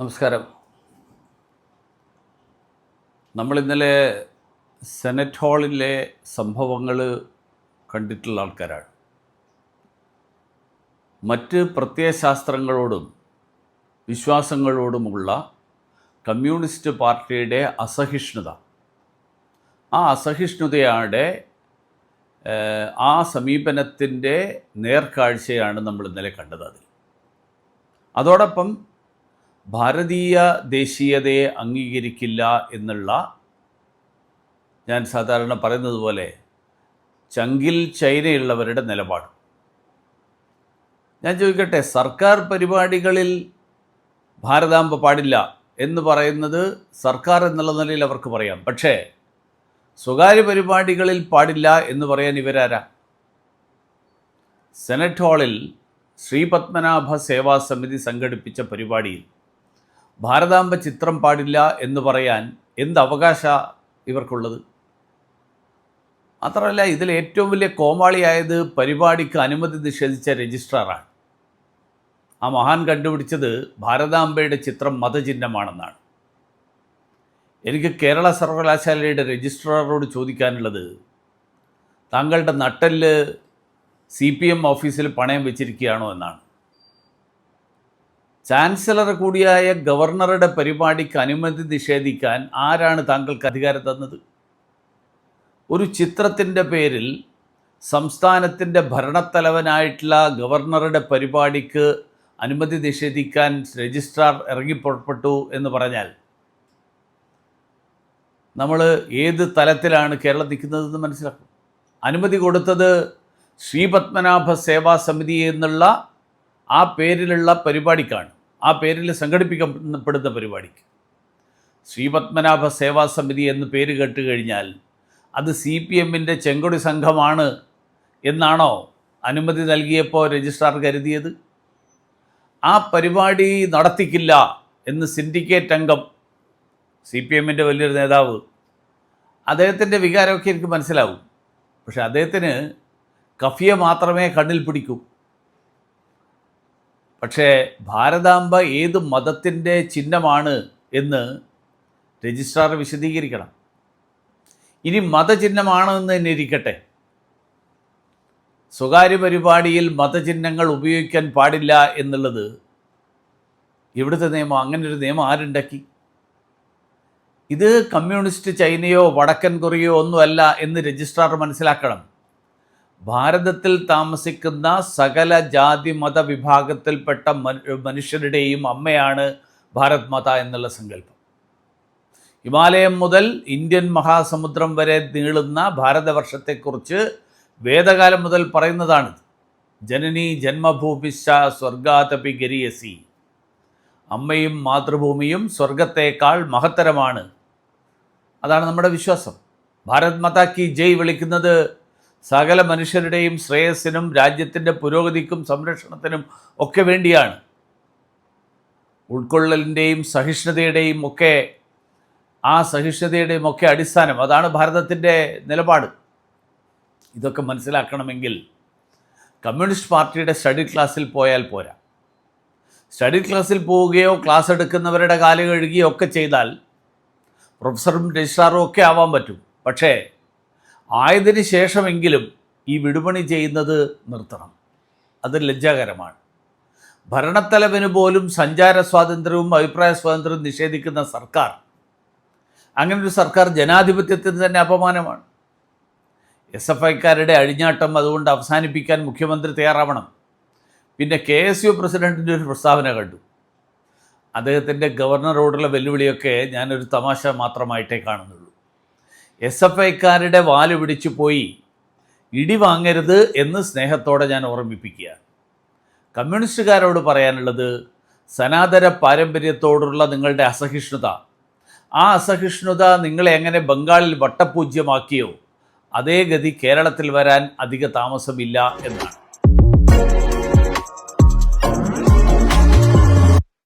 നമസ്കാരം. നമ്മൾ ഇന്നലെ സെനറ്റ് ഹാളിലെ സംഭവങ്ങൾ കണ്ടിട്ടുള്ള ആൾക്കാരാണ്. മറ്റ് പ്രത്യയശാസ്ത്രങ്ങളോടും വിശ്വാസങ്ങളോടുമുള്ള കമ്മ്യൂണിസ്റ്റ് പാർട്ടിയുടെ അസഹിഷ്ണുത. ആ അസഹിഷ്ണുതയുടെ ആ സമീപനത്തിന്റെ നേർക്കാഴ്ചയാണ് നമ്മൾ ഇന്നലെ കണ്ടത് അതിൽ. അതോടൊപ്പം ഭാരതീയ ദേശീയതയെ അംഗീകരിക്കില്ല എന്നുള്ള ഞാൻ സാധാരണ പറയുന്നത് പോലെ ചങ്കിൽ ചൈനയുള്ളവരുടെ നിലപാട്. ഞാൻ ചോദിക്കട്ടെ സർക്കാർ പരിപാടികളിൽ ഭാരതാംബ പാടില്ല എന്ന് പറയുന്നത് സർക്കാർ എന്നുള്ള നിലയിൽ അവർക്ക് പറയാം. പക്ഷേ സ്വകാര്യ പരിപാടികളിൽ പാടില്ല എന്ന് പറയാൻ ഇവരാരാ? സെനറ്റ് ഹാളിൽ ശ്രീപത്മനാഭ സേവാ സമിതി സംഘടിപ്പിച്ച പരിപാടിയിൽ ഭാരതാംബ ചിത്രം പാടില്ല എന്ന് പറയാൻ എന്ത് അവകാശ ഇവർക്കുള്ളത്? മാത്രമല്ല ഇതിൽ ഏറ്റവും വലിയ കോമാളിയായത് പരിപാടിക്ക് അനുമതി നിഷേധിച്ച രജിസ്ട്രാറാണ്. ആ മഹാൻ കണ്ടുപിടിച്ചത് ഭാരതാംബയുടെ ചിത്രം മതചിഹ്നമാണെന്നാണ്. എനിക്ക് കേരള സർവകലാശാലയുടെ രജിസ്ട്രാറോട് ചോദിക്കാനുള്ളത് താങ്കളുടെ നട്ടൽ സി പി എം ഓഫീസിൽ പണയം വെച്ചിരിക്കുകയാണോ എന്നാണ്. ചാൻസലർ കൂടിയായ ഗവർണറുടെ പരിപാടിക്ക് അനുമതി നിഷേധിക്കാൻ ആരാണ് താങ്കൾക്ക് അധികാരം തന്നത്? ഒരു ചിത്രത്തിന്റെ പേരിൽ സംസ്ഥാനത്തിന്റെ ഭരണത്തലവനായിട്ടുള്ള ഗവർണറുടെ പരിപാടിക്ക് അനുമതി നിഷേധിക്കാൻ രജിസ്ട്രാർ ഇറങ്ങിപ്പുറപ്പെട്ടു എന്ന് പറഞ്ഞാൽ നമ്മൾ ഏത് തലത്തിലാണ് കേരളം നിൽക്കുന്നതെന്ന് മനസ്സിലാക്കും. അനുമതി കൊടുത്തത് ശ്രീപത്മനാഭ സേവാ സമിതി എന്നുള്ള ആ പേരിലുള്ള പരിപാടിക്കാണ്. ആ പേരിൽ സംഘടിപ്പിക്കപ്പെടുന്ന പരിപാടിക്ക്. ശ്രീപത്മനാഭ സേവാ സമിതി എന്ന് പേര് കേട്ട് കഴിഞ്ഞാൽ അത് സി പി എമ്മിന്റെ ചെങ്കൊടി സംഘമാണ് എന്നാണോ അനുമതി നൽകിയപ്പോൾ രജിസ്ട്രാർ കരുതിയത്? ആ പരിപാടി നടത്തിക്കില്ല എന്ന് സിൻഡിക്കേറ്റ് അംഗം സി പി എമ്മിന്റെ വലിയൊരു നേതാവ് അദ്ദേഹത്തിന്റെ വികാരമൊക്കെ എനിക്ക് മനസ്സിലാവും. പക്ഷെ അദ്ദേഹത്തിന് കഫിയെ മാത്രമേ കണ്ണിൽ പിടിക്കൂ. പക്ഷേ ഭാരതാംബ ഏത് മതത്തിന്റെ ചിഹ്നമാണ് എന്ന് രജിസ്ട്രാർ വിശദീകരിക്കണം. ഇനി മതചിഹ്നമാണ് എന്ന് തന്നെ ഇരിക്കട്ടെ. സ്വകാര്യ പരിപാടിയിൽ മതചിഹ്നങ്ങൾ ഉപയോഗിക്കാൻ പാടില്ല എന്നുള്ളത് ഇവിടുത്തെ നിയമം അങ്ങനെ ഒരു നിയമം ആരുണ്ടാക്കി? ഇത് കമ്മ്യൂണിസ്റ്റ് ചൈനയോ വടക്കൻ കൊറിയയോ ഒന്നുമല്ല എന്ന് രജിസ്ട്രാർ മനസ്സിലാക്കണം. ഭാരതത്തിൽ താമസിക്കുന്ന സകല ജാതി മത വിഭാഗത്തിൽപ്പെട്ട മനു- മനുഷ്യരുടെയും അമ്മയാണ് ഭാരത് മാത എന്നുള്ള സങ്കല്പം. ഹിമാലയം മുതൽ ഇന്ത്യൻ മഹാസമുദ്രം വരെ നീളുന്ന ഭാരതവർഷത്തെക്കുറിച്ച് വേദകാലം മുതൽ പറയുന്നതാണ് ജനനി ജന്മഭൂമിശ സ്വർഗാതപി ഗരിയസി. അമ്മയും മാതൃഭൂമിയും സ്വർഗത്തേക്കാൾ മഹത്തരമാണ്. അതാണ് നമ്മുടെ വിശ്വാസം. ഭാരത് മാതാ ജയ് വിളിക്കുന്നത് സകല മനുഷ്യരുടെയും ശ്രേയസ്സിനും രാജ്യത്തിന്റെ പുരോഗതിക്കും സംരക്ഷണത്തിനും ഒക്കെ വേണ്ടിയാണ്. ഉൾക്കൊള്ളലിന്റെയും സഹിഷ്ണുതയുടെയും ഒക്കെ ആ സഹിഷ്ണുതയുടെയും ഒക്കെ അടിസ്ഥാനം. അതാണ് ഭാരതത്തിന്റെ നിലപാട്. ഇതൊക്കെ മനസ്സിലാക്കണമെങ്കിൽ കമ്മ്യൂണിസ്റ്റ് പാർട്ടിയുടെ സ്റ്റഡി ക്ലാസ്സിൽ പോയാൽ പോരാ. സ്റ്റഡി ക്ലാസ്സിൽ പോവുകയോ ക്ലാസ് എടുക്കുന്നവരുടെ കാൽ കഴുകുകയോ ഒക്കെ ചെയ്താൽ പ്രൊഫസറും രജിസ്ട്രാറും ഒക്കെ ആവാൻ പറ്റും. പക്ഷേ ആയതിന് ശേഷമെങ്കിലും ഈ വിടുപണി ചെയ്യുന്നത് നിർത്തണം. അത് ലജ്ജാകരമാണ്. ഭരണത്തലവന് പോലും സഞ്ചാര സ്വാതന്ത്ര്യവും അഭിപ്രായ സ്വാതന്ത്ര്യവും നിഷേധിക്കുന്ന സർക്കാർ അങ്ങനൊരു സർക്കാർ ജനാധിപത്യത്തിന് തന്നെ അപമാനമാണ്. എസ് എഫ് ഐക്കാരുടെ അഴിഞ്ഞാട്ടം അതുകൊണ്ട് അവസാനിപ്പിക്കാൻ മുഖ്യമന്ത്രി തയ്യാറാവണം. പിന്നെ കെ എസ് യു പ്രസിഡന്റിന്റെ ഒരു പ്രസ്താവന കണ്ടു. അദ്ദേഹത്തിന്റെ ഗവർണറോടുള്ള വെല്ലുവിളിയൊക്കെ ഞാനൊരു തമാശ മാത്രമായിട്ടേ കാണുന്നുള്ളൂ. എസ് എഫ് ഐക്കാരുടെ വാൽ പിടിച്ചു പോയി. ഇടി വാങ്ങരുത് എന്ന് സ്നേഹത്തോടെ ഞാൻ ഓർമ്മിപ്പിക്കുക. കമ്മ്യൂണിസ്റ്റുകാരോട് പറയാനുള്ളത് സനാതന പാരമ്പര്യത്തോടുള്ള നിങ്ങളുടെ അസഹിഷ്ണുത. ആ അസഹിഷ്ണുത നിങ്ങളെ എങ്ങനെ ബംഗാളിൽ വട്ടപൂജ്യമാക്കിയോ അതേ ഗതി കേരളത്തിൽ വരാൻ അധിക താമസമില്ല എന്നാണ്.